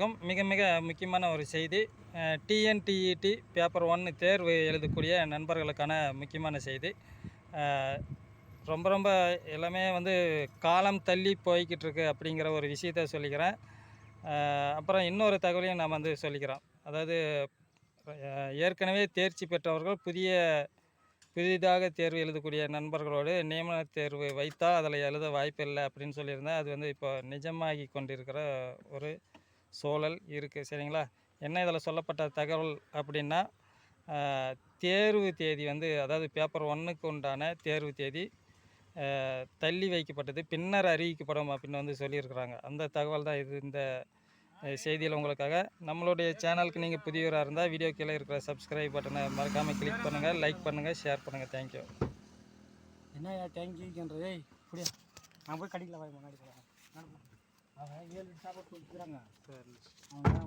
கும் மிக மிக முக்கியமான ஒரு செய்தி டிஎன்டிஇடி பேப்பர் ஒன்று தேர்வு எழுதக்கூடிய நண்பர்களுக்கான முக்கியமான செய்தி. ரொம்ப ரொம்ப எல்லாமே வந்து காலம் தள்ளி போய்கிட்டு இருக்கு அப்படிங்கிற ஒரு விஷயத்த சொல்லிக்கிறேன். அப்புறம் இன்னொரு தகவலையும் நான் வந்து சொல்லிக்கிறோம். அதாவது ஏற்கனவே தேர்ச்சி பெற்றவர்கள் புதிய புதிதாக தேர்வு எழுதக்கூடிய நண்பர்களோடு நியமன தேர்வு வைத்தால் அதில் எழுத வாய்ப்பில்லை அப்படின்னு சொல்லியிருந்தேன். அது வந்து இப்போ நிஜமாகி கொண்டிருக்கிற ஒரு சூழல் இருக்குது சரிங்களா? என்ன இதில் சொல்லப்பட்ட தகவல் அப்படின்னா தேர்வு தேதி வந்து அதாவது பேப்பர் ஒன்றுக்கு உண்டான தேர்வு தேதி தள்ளி வைக்கப்பட்டது பின்னர் அறிவிக்கப்படும் அப்படின்னு வந்து சொல்லியிருக்கிறாங்க. அந்த தகவல் தான் இது. இந்த செய்தியில் உங்களுக்காக. நம்மளுடைய சேனலுக்கு நீங்கள் புதியவராக இருந்தால் வீடியோ கீழே இருக்கிற சப்ஸ்கிரைப் பட்டனை மறக்காமல் கிளிக் பண்ணுங்கள் லைக் பண்ணுங்கள் ஷேர் பண்ணுங்கள் தேங்க்யூ என்ன தேங்க்யூன்றதே இப்படியா நான் போய் கடிக்கல வாய் முன்னாடி போகிறேன் அவன் ஏழு சாப்பாடு கொடுத்துக்கிறாங்க. அவங்க